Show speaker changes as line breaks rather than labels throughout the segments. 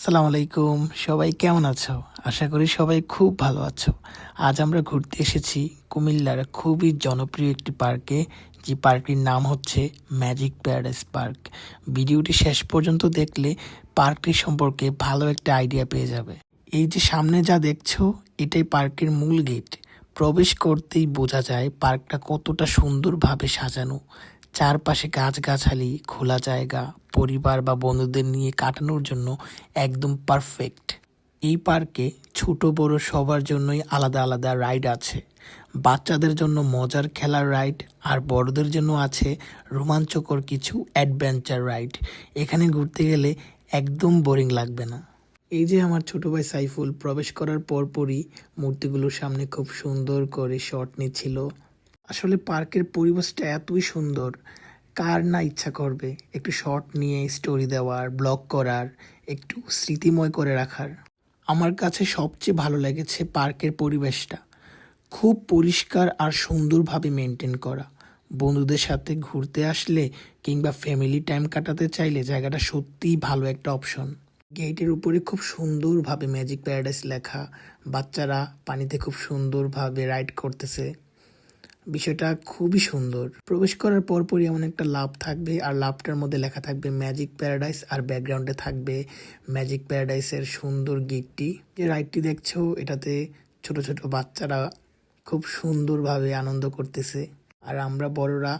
আসসালামু আলাইকুম। সবাই কেমন আছো? আশা করি সবাই খুব ভালো আছো। আজ আমরা ঘুরতে এসেছি কুমিল্লার খুবই জনপ্রিয় একটি পার্কে, যে পার্কটির নাম হচ্ছে ম্যাজিক প্যারাডাইস পার্ক। ভিডিওটি শেষ পর্যন্ত দেখলে পার্কটি সম্পর্কে ভালো একটা আইডিয়া পেয়ে যাবে। এই যে সামনে যা দেখছ, এটাই পার্কের মূল গেট। প্রবেশ করতেই বোঝা যায় পার্কটা কতটা সুন্দরভাবে সাজানো। চারপাশে গাছগাছালি, খোলা জায়গা, পরিবার বা বন্ধুদের নিয়ে কাটানোর জন্য একদম পারফেক্ট এই পার্কে ছোট বড় সবার জন্যই আলাদা আলাদা রাইড আছে। বাচ্চাদের জন্য মজার খেলার রাইড আর বড়দের জন্য আছে রোমাঞ্চকর কিছু অ্যাডভেঞ্চার রাইড এখানে ঘুরতে গেলে একদম বোরিং লাগবে না। এই যে আমার ছোট ভাই সাইফুল প্রবেশ করার পরপরই মূর্তিগুলোর সামনে খুব সুন্দর করে শট নিচ্ছিল। আসলে পার্কের পরিবেশটা এতই সুন্দর। কার না ইচ্ছা করবে একটু শর্ট নিয়ে স্টোরি দেওয়ার ব্লগ করার, একটু স্মৃতিময় করে রাখার। আমার কাছে সবচেয়ে ভালো লেগেছে পার্কের পরিবেশটা। খুব পরিষ্কার আর সুন্দরভাবে মেনটেন করা। বন্ধুদের সাথে ঘুরতে আসলে কিংবা ফ্যামিলি টাইম কাটাতে চাইলে জায়গাটা সত্যিই ভালো একটা অপশন গেটের উপরে খুব সুন্দরভাবে ম্যাজিক প্যারাডাইস লেখা। বাচ্চারা পানিতে খুব সুন্দরভাবে রাইড করতেছে। বিষয়টা খুবই সুন্দর। প্রবেশ করার পরপরই এমন একটা লাভ থাকবে, আর লাভটার মধ্যে লেখা থাকবে ম্যাজিক প্যারাডাইস আর ব্যাকগ্রাউন্ডে থাকবে ম্যাজিক প্যারাডাইসের সুন্দর গেটটি। যে রাইডটি দেখছ, এটাতে ছোট ছোট বাচ্চারা খুব সুন্দরভাবে আনন্দ করতেছে। আর আমরা বড়রা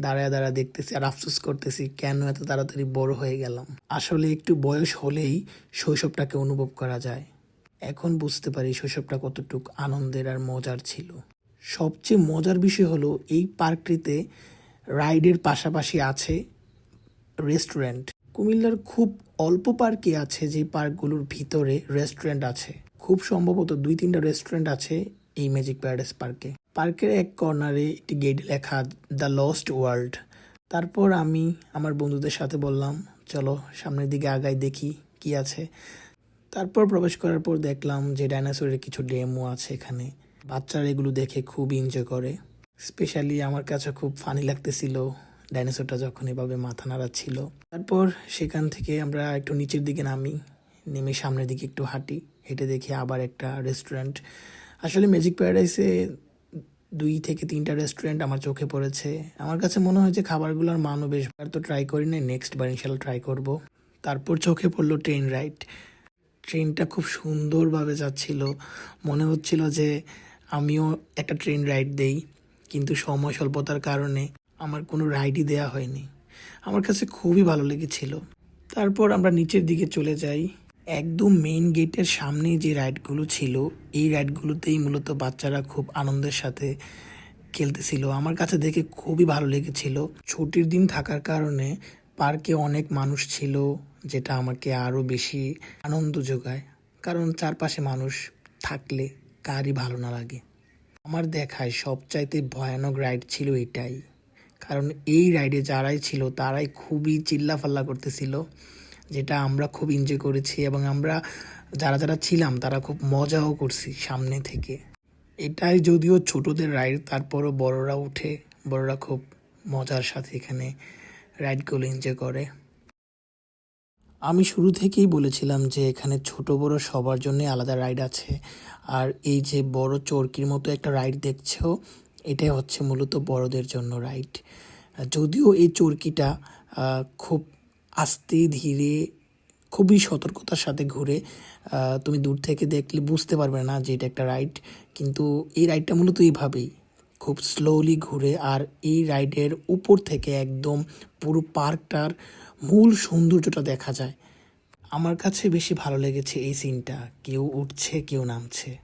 দাঁড়ায় দাঁড়া দেখতেছি আর আফসোস করতেছি, কেন এত তাড়াতাড়ি বড় হয়ে গেলাম? আসলে একটু বয়স হলেই শৈশবটাকে অনুভব করা যায়। এখন বুঝতে পারি শৈশবটা কতটুকু আনন্দের আর মজার ছিল। সবচেয়ে মজার বিষয় হলো এই পার্কটিতে রাইডের পাশাপাশি আছে রেস্টুরেন্ট। কুমিল্লার খুব অল্প পার্কে আছে যে পার্কগুলোর ভিতরে রেস্টুরেন্ট আছে। খুব সম্ভবত দুই তিনটা রেস্টুরেন্ট আছে এই ম্যাজিক প্যারাডাইস পার্কে। পার্কের এক কর্নারে একটি গেট লেখা দ্য লস্ট ওয়ার্ল্ড তারপর আমি আমার বন্ধুদের সাথে বললাম, চলো সামনের দিকে আগায় দেখি কি আছে। তারপর প্রবেশ করার পর দেখলাম যে ডাইনোসরের কিছু ডেমো আছে এখানে। বাচ্চারা এগুলো দেখে খুব এনজয় করে। স্পেশালি আমার কাছে খুব ফানি লাগতেছিল ডাইনোসরটা যখন এভাবে মাথা নাড়াচ্ছিল। তারপর সেখান থেকে আমরা একটু নিচের দিকে নামি, নেমে সামনের দিকে একটু হাঁটি, হেঁটে দেখি আবার একটা রেস্টুরেন্ট আসলে ম্যাজিক প্যারাডাইসে দুই থেকে তিনটা রেস্টুরেন্ট আমার চোখে পড়েছে। আমার কাছে মনে হয় যে খাবারগুলোর মানও বেশ বার তো ট্রাই করি নাই নেক্সট বার ইনশাল্লাহ ট্রাই করব। তারপর চোখে পড়ল ট্রেন রাইড ট্রেনটা খুব সুন্দরভাবে যাচ্ছিল। মনে হচ্ছিল যে আমিও একটা ট্রেন রাইড দেই, কিন্তু সময় স্বল্পতার কারণে আমার কোনো রাইডই দেয়া হয়নি। আমার কাছে খুবই ভালো লেগেছিল। তারপর আমরা নিচের দিকে চলে যাই। একদম মেইন গেটের সামনে যে রাইডগুলো ছিল, এই রাইডগুলোতেই মূলত বাচ্চারা খুব আনন্দের সাথে খেলতেছিল। আমার কাছে দেখে খুবই ভালো লেগেছিল। ছুটির দিন থাকার কারণে পার্কে অনেক মানুষ ছিল, যেটা আমাকে আরও বেশি আনন্দ যোগায়। কারণ চারপাশে মানুষ থাকলে কারই ভালো না লাগে। আমার দেখায় সবচাইতে ভয়ানক রাইড ছিল এটাই। কারণ এই রাইডে যারাই ছিল, তারাই খুবই চিল্লাফাল্লা করতেছিল, যেটা আমরা খুব এনজয় করেছি এবং আমরা যারা যারা ছিলাম, তারা খুব মজাও করছি সামনে থেকে। এটাই যদিও ছোটদের রাইড তারপরও বড়রা উঠে, বড়রা খুব মজার সাথে এখানে রাইডগুলো এনজয় করে। আমি শুরু থেকেই বলেছিলাম যে এখানে ছোট বড় সবার জন্য আলাদা রাইড আছে। আর এই যে বড় চরকির মতো একটা রাইড দেখছ, এটাই হচ্ছে মূলত বড়দের জন্য রাইড যদিও এই চরকিটা খুব আস্তে ধীরে, খুবই সতর্কতার সাথে ঘুরে তুমি দূর থেকে দেখলে বুঝতে পারবে না যে এটা একটা রাইড কিন্তু এই রাইডটা মূলত এইভাবেই, খুব স্লোলি ঘুরে। আর এই রাইডের উপর থেকে একদম পুরো পার্কটার মূল সৌন্দর্যটা দেখা যায়। আমার কাছে বেশি ভালো লেগেছে এই সিনটা। কেউ উঠছে, কেউ নামছে।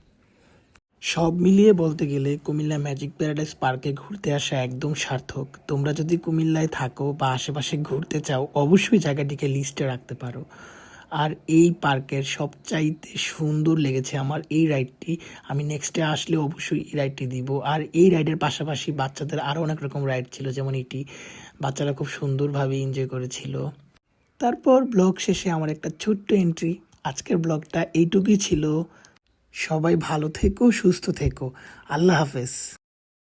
সব মিলিয়ে বলতে গেলে কুমিল্লা ম্যাজিক প্যারাডাইস পার্কে ঘুরতে আসা একদম সার্থক। তোমরা যদি কুমিল্লায় থাকো বা আশেপাশে ঘুরতে চাও, অবশ্যই জায়গাটিকে লিস্টে রাখতে পারো। আর এই পার্কের সবচাইতে সুন্দর লেগেছে আমার এই রাইডটি। আমি নেক্সটে আসলে অবশ্যই এই রাইডটি দিব। আর এই রাইডের পাশাপাশি বাচ্চাদের আরও অনেক রকম রাইড ছিল, যেমন এটি। বাচ্চারা খুব সুন্দরভাবে এনজয় করেছিল। তারপর ব্লগ শেষে আমার একটা ছোট্ট এন্ট্রি আজকের ব্লগটা এইটুকুই ছিল। সবাই ভালো থেকো, সুস্থ থেকো। আল্লাহ হাফেজ।